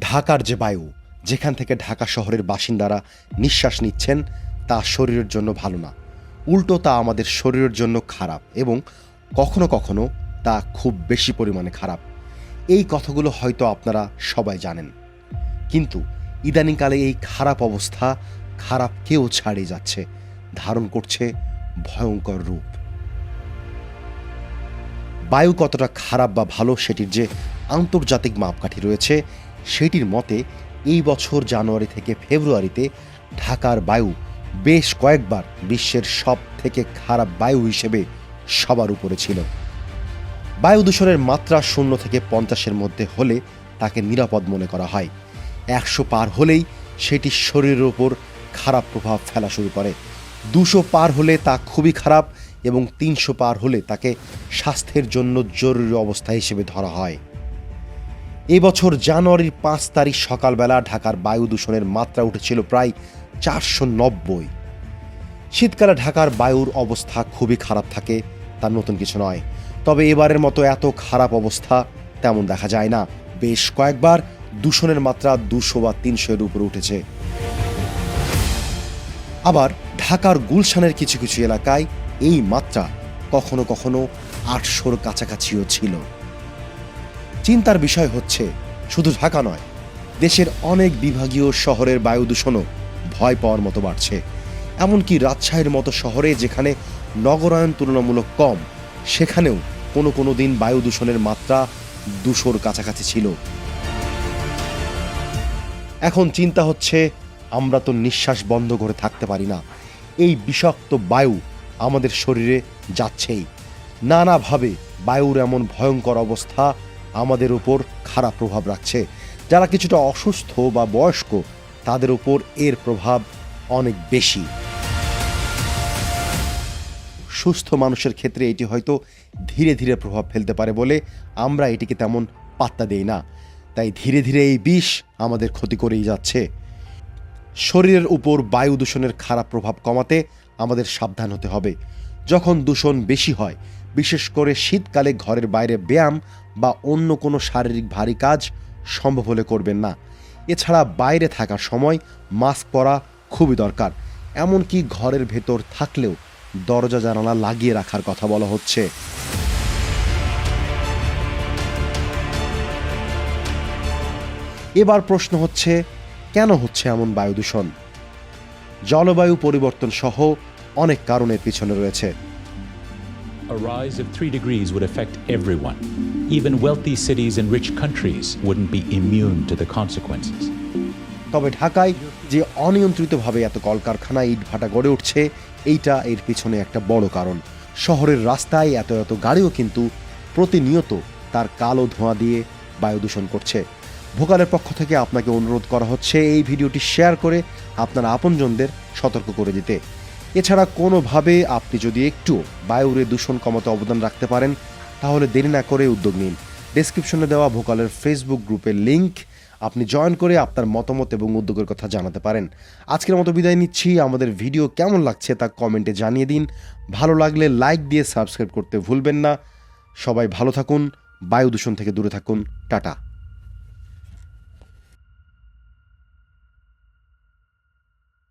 ঢাকার যে বায়ু, যেখান থেকে ঢাকা শহরের বাসিন্দারা নিঃশ্বাস নিচ্ছেন, তা শরীরের জন্য ভালো না। উল্টো তা আমাদের শরীরের জন্য খারাপ এবং কখনো কখনো তা খুব বেশি পরিমাণে খারাপ। এই কথাগুলো হয়তো আপনারা সবাই জানেন। কিন্তু ইদানিংকালে এই খারাপ অবস্থা খারাপ কেউ ছাড়িয়ে যাচ্ছে, ধারণ করছে ভয়ঙ্কর রূপ। বায়ু কতটা খারাপ বা ভালো সেটির যে আন্তর্জাতিক মাপকাঠি রয়েছে সেটির মতে, এই বছর জানুয়ারি থেকে ফেব্রুয়ারিতে ঢাকার বায়ু বেশ কয়েকবার বিশ্বের সব থেকে খারাপ বায়ু হিসেবে সবার উপরে ছিল। বায়ু দূষণের মাত্রা শূন্য থেকে পঞ্চাশের মধ্যে হলে তাকে নিরাপদ মনে করা হয়। একশো পার হলেই সেটি শরীরের ওপর খারাপ প্রভাব ফেলা শুরু করে। দুশো পার হলে তা খুবই খারাপ এবং তিনশো পার হলে তাকে স্বাস্থ্যের জন্য জরুরি অবস্থা হিসেবে ধরা হয়। এবছর জানুয়ারির পাঁচ তারিখ সকালবেলা ঢাকার বায়ু দূষণের মাত্রা উঠেছিল প্রায় চারশো নব্বই। শীতকালে ঢাকার বায়ুর অবস্থা খুবই খারাপ থাকে তার নতুন কিছু নয়। তবে এবারের মতো এত খারাপ অবস্থা তেমন দেখা যায় না। বেশ কয়েকবার দূষণের মাত্রা দুশো বা তিনশো এর উপরে উঠেছে। আবার ঢাকার গুলশানের কিছু কিছু এলাকায় এই মাত্রা কখনো কখনো আটশোর কাছাকাছিও ছিল। চিন্তার বিষয় হচ্ছে, শুধু ঢাকা নয়, দেশের অনেক বিভাগীয় শহরের বায়ু দূষণও ভয় পাওয়ার মতো বাড়ছে। এমনকি রাজশাহীর মতো শহরে যেখানে নগরায়ন তুলনামূলক কম, সেখানেও কোনো কোনো দিন বায়ু দূষণের মাত্রা দুশোর কাছাকাছি ছিল। এখন চিন্তা হচ্ছে, আমরা তো নিঃশ্বাস বন্ধ করে থাকতে পারি না। এই বিষাক্ত বায়ু আমাদের শরীরে যাচ্ছেই। নানাভাবে বায়ুর এমন ভয়ঙ্কর অবস্থা আমাদের উপর খারাপ প্রভাব রাখছে। যারা কিছুটা অসুস্থ বা বয়স্ক, তাদের উপর এর প্রভাব অনেক বেশি। সুস্থ মানুষের ক্ষেত্রে এটি হয়তো ধীরে ধীরে প্রভাব ফেলতে পারে বলে আমরা এটিকে তেমন পাত্তা দেই না। তাই ধীরে ধীরে এই বিষ আমাদের ক্ষতি করেই যাচ্ছে। শরীরের উপর বায়ু দূষণের খারাপ প্রভাব কমাতে আমাদের সাবধান হতে হবে। যখন দূষণ বেশি হয় বিশেষ করে শীতকালে ঘরের বাইরে ব্যায়াম বা অন্য কোনো শারীরিক ভারী কাজ সম্ভব হলে করবেন না। এছাড়া বাইরে থাকার সময় মাস্ক পরা খুবই দরকার। এমনকি ঘরের ভেতর থাকলেও দরজা জানালা লাগিয়ে রাখার কথা বলা হচ্ছে। এবার প্রশ্ন হচ্ছে, কেন হচ্ছে এমন বায়ু দূষণ? জলবায়ু পরিবর্তন সহ অনেক কারণের পিছনে রয়েছে। A rise of 3 degrees would affect everyone. Even wealthy cities and rich countries wouldn't be immune to the consequences. তবে ঢাকায় যে অনিয়ন্ত্রিতভাবে এত কলকারখানা ইটভাটা গড়ে উঠছে, এইটা এর পিছনে একটা বড় কারণ শহরের রাস্তায় এত এত গাড়িও কিন্তু প্রতিনিয়ত তার কালো ধোঁয়া দিয়ে বায়ু দূষণ করছে ভোকালের পক্ষ থেকে আপনাকে অনুরোধ করা হচ্ছে এই ভিডিওটি শেয়ার করে আপনার আপনজনদের সতর্ক করে দিতে এছাড়া কোনোভাবে আপনি যদি একটু বায়ুরে দূষণ কমাতে অবদান রাখতে পারেন, তাহলে দেরি না করে উদ্যোগ নিন। ডেসক্রিপশনে দেওয়া ভোকালের ফেসবুক গ্রুপের লিংক। আপনি জয়েন করে আপনার মতামত এবং উদ্যোগের কথা জানাতে পারেন। আজকের মতো বিদায় নিচ্ছি। আমাদের ভিডিও কেমন লাগছে তা কমেন্টে জানিয়ে দিন। ভালো লাগলে লাইক দিয়ে সাবস্ক্রাইব করতে ভুলবেন না। সবাই ভালো থাকুন। বায়ু দূষণ থেকে দূরে থাকুন। টাটা।